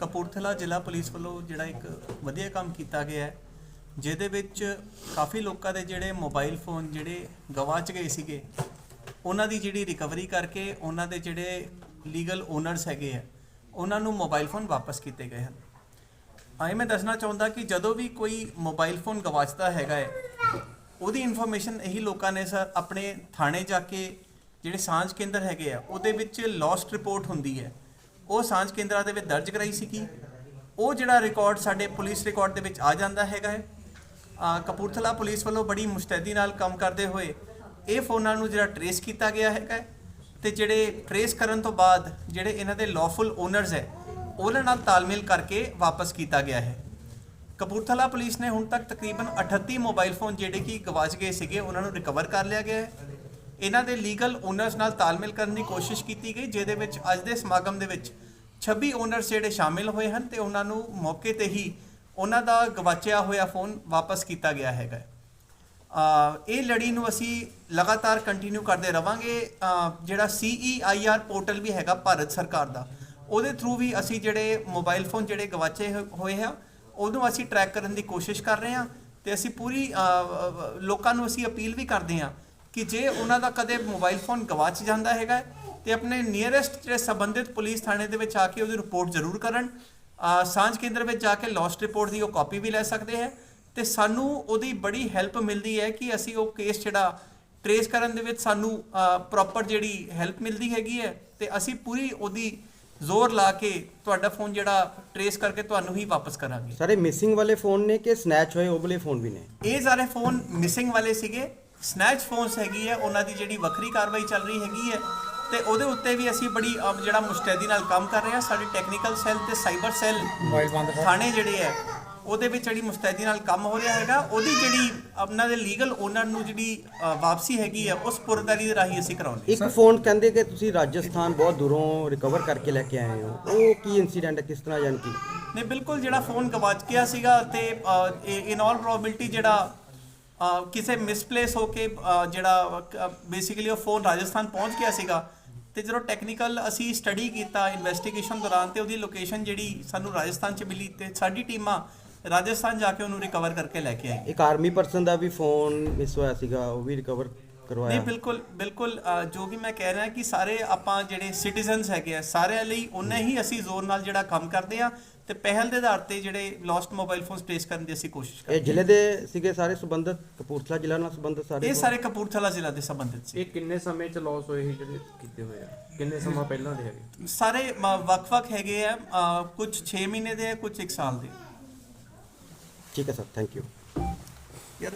ਕਪੂਰਥਲਾ ਜ਼ਿਲ੍ਹਾ ਪੁਲਿਸ ਵੱਲੋਂ ਜਿਹੜਾ ਇੱਕ ਵਧੀਆ ਕੰਮ ਕੀਤਾ ਗਿਆ ਹੈ, ਜਿਹਦੇ ਵਿੱਚ ਕਾਫੀ ਲੋਕਾਂ ਦੇ ਜਿਹੜੇ ਮੋਬਾਈਲ ਫੋਨ ਜਿਹੜੇ ਗਵਾਚ ਗਏ ਸੀਗੇ, ਉਹਨਾਂ ਦੀ ਜਿਹੜੀ ਰਿਕਵਰੀ ਕਰਕੇ ਉਹਨਾਂ ਦੇ ਜਿਹੜੇ ਲੀਗਲ ਓਨਰਸ ਹੈਗੇ ਆ, ਉਹਨਾਂ ਨੂੰ ਮੋਬਾਈਲ ਫੋਨ ਵਾਪਸ ਕੀਤੇ ਗਏ ਹਨ। ਆਏ ਮੈਂ ਦੱਸਣਾ ਚਾਹੁੰਦਾ ਕਿ ਜਦੋਂ ਵੀ ਕੋਈ ਮੋਬਾਈਲ ਫੋਨ ਗਵਾਚਦਾ ਹੈਗਾ ਹੈ, ਉਹਦੀ ਇਨਫੋਰਮੇਸ਼ਨ ਇਹੀ ਲੋਕਾਂ ਨੇ ਸਰ ਆਪਣੇ ਥਾਣੇ ਜਾ ਕੇ ਜਿਹੜੇ ਸਾਂਝ ਕੇਂਦਰ ਹੈਗੇ ਆ, ਉਹਦੇ ਵਿੱਚ ਲੌਸਟ ਰਿਪੋਰਟ ਹੁੰਦੀ ਹੈ। ਉਹ ਸਾਂਝ ਕੇਂਦਰਾਂ ਦੇ ਵਿੱਚ ਦਰਜ ਕਰਾਈ ਸੀਗੀ ਉਹ ਜਿਹੜਾ ਰਿਕਾਰਡ ਸਾਡੇ ਪੁਲਿਸ ਰਿਕਾਰਡ ਦੇ ਵਿੱਚ ਆ ਜਾਂਦਾ ਹੈਗਾ ਹੈ। ਕਪੂਰਥਲਾ ਪੁਲਿਸ ਵੱਲੋਂ ਬੜੀ ਮੁਸਤੈਦੀ ਨਾਲ ਕੰਮ ਕਰਦੇ ਹੋਏ ਇਹ ਫੋਨਾਂ ਨੂੰ ਜਿਹੜਾ ਟਰੇਸ ਕੀਤਾ ਗਿਆ ਹੈਗਾ ਹੈ ਤੇ ਜਿਹੜੇ ਟਰੇਸ ਕਰਨ ਤੋਂ ਬਾਅਦ ਜਿਹੜੇ ਇਹਨਾਂ ਦੇ ਲawful ਓਨਰਸ ਹੈ, ਉਹਨਾਂ ਨਾਲ ਤਾਲਮੇਲ ਕਰਕੇ ਵਾਪਸ ਕੀਤਾ ਗਿਆ ਹੈ। ਕਪੂਰਥਲਾ ਪੁਲਿਸ ਨੇ ਹੁਣ ਤੱਕ ਤਕਰੀਬਨ 38 ਮੋਬਾਈਲ ਫੋਨ ਜਿਹੜੇ ਕਿ ਗਵਾਚ ਗਏ ਸੀਗੇ, ਉਹਨਾਂ ਨੂੰ ਰਿਕਵਰ ਕਰ ਲਿਆ ਗਿਆ ਹੈ। ਇਹਨਾਂ ਦੇ ਲੀਗਲ ਓਨਰਸ ਨਾਲ ਤਾਲਮੇਲ ਕਰਨ ਦੀ ਕੋਸ਼ਿਸ਼ ਕੀਤੀ ਗਈ ਜਿਹਦੇ ਵਿੱਚ ਅੱਜ ਦੇ ਸਮਾਗਮ ਦੇ ਵਿੱਚ 26 ਓਨਰਸ ਜਿਹੜੇ ਸ਼ਾਮਿਲ ਹੋਏ ਹਨ ਤੇ ਉਹਨਾਂ ਨੂੰ ਮੌਕੇ ਤੇ ਹੀ ਉਹਨਾਂ ਦਾ ਗਵਾਚਿਆ ਹੋਇਆ ਫੋਨ ਵਾਪਸ ਕੀਤਾ ਗਿਆ ਹੈਗਾ ਇਹ ਲੜੀ ਨੂੰ ਅਸੀਂ ਲਗਾਤਾਰ ਕੰਟੀਨਿਊ ਕਰਦੇ ਰਵਾਂਗੇ। ਅ, ਜਿਹੜਾ CEIR ਪੋਰਟਲ ਵੀ ਹੈਗਾ ਭਾਰਤ ਸਰਕਾਰ ਦਾ ਉਹਦੇ ਥਰੂ ਵੀ ਅਸੀਂ ਜਿਹੜੇ ਮੋਬਾਈਲ ਫੋਨ ਜਿਹੜੇ ਗਵਾਚੇ ਹੋ- ਹੋਏ ਆ ਉਹਨੂੰ ਅਸੀਂ ਟਰੈਕ ਕਰਨ ਦੀ ਕੋਸ਼ਿਸ਼ ਕਰ ਰਹੇ ਹਾਂ ਤੇ ਅਸੀਂ ਪੂਰੀ ਲੋਕਾਂ ਨੂੰ ਅਸੀਂ ਅਪੀਲ ਵੀ ਕਰਦੇ ਹਾਂ ਕਿ ਜੇ ਉਹਨਾਂ ਦਾ ਕਦੇ ਮੋਬਾਈਲ ਫੋਨ ਗਵਾਚ ਜਾਂਦਾ ਹੈਗਾ ਤੇ ਆਪਣੇ ਨੀਅਰੈਸਟ ਜਿਹੜੇ ਸੰਬੰਧਿਤ ਪੁਲਿਸ ਥਾਣੇ ਦੇ ਵਿੱਚ ਆ ਕੇ ਉਹਦੀ ਰਿਪੋਰਟ ਜ਼ਰੂਰ ਕਰਨ। ਸਾਂਝ ਕੇਂਦਰ ਵਿੱਚ ਜਾ ਕੇ ਲੌਸਟ ਰਿਪੋਰਟ ਦੀ ਉਹ ਕਾਪੀ ਵੀ ਲੈ ਸਕਦੇ ਹੈ। ਤੇ ਸਾਨੂੰ ਉਹਦੀ ਬੜੀ ਹੈਲਪ ਮਿਲਦੀ ਹੈ ਕਿ ਅਸੀਂ ਉਹ ਕੇਸ ਜਿਹੜਾ ਟਰੇਸ ਕਰਨ ਦੇ ਵਿੱਚ ਸਾਨੂੰ ਪ੍ਰੋਪਰ ਜਿਹੜੀ ਹੈਲਪ ਮਿਲਦੀ ਹੈਗੀ ਹੈ ਤੇ ਅਸੀਂ ਪੂਰੀ ਉਹਦੀ ਜ਼ੋਰ ਲਾ ਕੇ ਤੁਹਾਡਾ ਫੋਨ ਜਿਹੜਾ ਟਰੇਸ ਕਰਕੇ ਤੁਹਾਨੂੰ ਹੀ ਵਾਪਸ ਕਰਾਂਗੇ। ਸਾਰੇ ਮਿਸਿੰਗ ਵਾਲੇ ਫੋਨ ਨੇ ਕਿ ਸਨੈਚ ਹੋਏ ਉਹ ਵਾਲੇ ਫੋਨ ਵੀ ਨੇ? ਇਹ ਸਾਰੇ ਫੋਨ ਮਿਸਿੰਗ ਵਾਲੇ ਸੀਗੇ। ਸਨੈਚ ਫੋਨਸ ਹੈਗੀ ਹੈ ਉਹਨਾਂ ਦੀ ਜਿਹੜੀ ਵੱਖਰੀ ਕਾਰਵਾਈ ਚੱਲ ਰਹੀ ਹੈਗੀ ਹੈ ਤੇ ਉਹਦੇ ਉੱਤੇ ਵੀ ਅਸੀਂ ਬੜੀ ਅਹ, ਜਿਹੜਾ ਮੁਸਤੈਦੀ ਨਾਲ ਕੰਮ ਕਰ ਰਹੇ ਹਾਂ ਸਾਡੀ ਟੈਕਨੀਕਲ ਸੈੱਲ ਤੇ ਸਾਈਬਰ ਸੈੱਲ ਥਾਣੇ ਜਿਹੜੇ ਹੈ ਉਹਦੇ ਵਿੱਚ ਜਿਹੜੀ ਮੁਸਤੈਦੀ ਨਾਲ ਕੰਮ ਹੋ ਰਿਹਾ ਹੈਗਾ ਉਹਦੀ ਜਿਹੜੀ ਉਹਨਾਂ ਦੇ ਲੀਗਲ ਓਨਰ ਨੂੰ ਜਿਹੜੀ ਅਹ, ਵਾਪਸੀ ਹੈਗੀ ਹੈ ਉਸ ਪੁਰਦਾਰੀ ਦੇ ਰਾਹੀਂ ਅਸੀਂ ਕਰਾਉਂਦੇ ਇੱਕ ਫੋਨ ਕਹਿੰਦੇ ਕਿ ਤੁਸੀਂ ਰਾਜਸਥਾਨ ਬਹੁਤ ਦੂਰੋਂ ਰਿਕਵਰ ਕਰਕੇ ਲੈ ਕੇ ਆਏ ਹੋ ਉਹ ਕੀ ਇਨਸੀਡੈਂਟ ਹੈ ਕਿਸ ਤਰ੍ਹਾਂ ਯਾਨੀ ਕਿ? ਨਹੀਂ ਬਿਲਕੁਲ ਜਿਹੜਾ ਫੋਨ ਗਵਾਚ ਗਿਆ ਸੀਗਾ ਤੇ ਇਨ ਆਲ ਪ੍ਰੋਬੇਬਿਲਟੀ ਜਿਹੜਾ ਕਿਸੇ ਮਿਸਪਲੇਸ ਹੋ ਕੇ ਜਿਹੜਾ ਬੇਸਿਕਲੀ ਉਹ ਫੋਨ ਰਾਜਸਥਾਨ ਪਹੁੰਚ ਗਿਆ ਸੀਗਾ ਤੇ ਜਦੋਂ ਟੈਕਨੀਕਲ ਅਸੀਂ ਸਟੱਡੀ ਕੀਤਾ ਇਨਵੈਸਟੀਗੇਸ਼ਨ ਦੌਰਾਨ ਤੇ ਉਹਦੀ ਲੋਕੇਸ਼ਨ ਜਿਹੜੀ ਸਾਨੂੰ ਰਾਜਸਥਾਨ 'ਚ ਮਿਲੀ ਤੇ ਸਾਡੀ ਟੀਮਾਂ ਰਾਜਸਥਾਨ ਜਾ ਕੇ ਉਹਨੂੰ ਰਿਕਵਰ ਕਰਕੇ ਲੈ ਕੇ ਆਈ ਇੱਕ ਆਰਮੀ ਪਰਸਨ ਦਾ ਵੀ ਫੋਨ ਮਿਸ ਹੋਇਆ ਸੀਗਾ, ਉਹ ਵੀ ਰਿਕਵਰ ਨਹੀਂ ਕਰਵਾਇਆ ਬਿਲਕੁਲ ਬਿਲਕੁਲ ਅ, ਜੋ ਕਿ ਮੈਂ ਕਹਿ ਰਿਹਾ ਕਿ ਸਾਰੇ ਆਪਾਂ ਜਿਹੜੇ ਸਿਟੀਜ਼ਨਸ ਹੈਗੇ ਆ ਸਾਰਿਆਂ ਲਈ ਉਨੇ ਹੀ ਅਸੀਂ ਜ਼ੋਰ ਨਾਲ ਜਿਹੜਾ ਕੰਮ ਕਰਦੇ ਆ ਤੇ ਪਹਿਲ ਦੇ ਆਧਾਰ ਤੇ ਜਿਹੜੇ ਲੋਸਟ ਮੋਬਾਈਲ ਫੋਨਸ ਟ੍ਰੇਸ ਕਰਨ ਦੀ ਅਸੀਂ ਕੋਸ਼ਿਸ਼ ਕਰਦੇ ਇਹ ਜ਼ਿਲ੍ਹੇ ਦੇ ਸੀਗੇ ਸਾਰੇ ਸੰਬੰਧਿਤ? ਕਪੂਰਥਲਾ ਜ਼ਿਲ੍ਹਾ ਨਾਲ ਸੰਬੰਧਿਤ ਸਾਰੇ ਇਹ ਸਾਰੇ ਕਪੂਰਥਲਾ ਜ਼ਿਲ੍ਹਾ ਦੇ ਸੰਬੰਧਿਤ ਸੀ। ਇਹ ਕਿੰਨੇ ਸਮੇਂ ਚ ਲਾਸ ਹੋਏ ਸੀ ਜਿਹੜੇ ਕੀਤੇ ਹੋਏ ਆ? ਕਿੰਨੇ ਸਮਾਂ ਪਹਿਲਾਂ ਦੇ ਹੈਗੇ? ਸਾਰੇ ਵੱਖ-ਵੱਖ ਹੈਗੇ ਆ ਕੁਝ 6 ਮਹੀਨੇ ਦੇ ਆ ਕੁਝ 1 ਸਾਲ ਦੇ। ਠੀਕ ਹੈ ਸਰ ਥੈਂਕ ਯੂ ਯਾਰ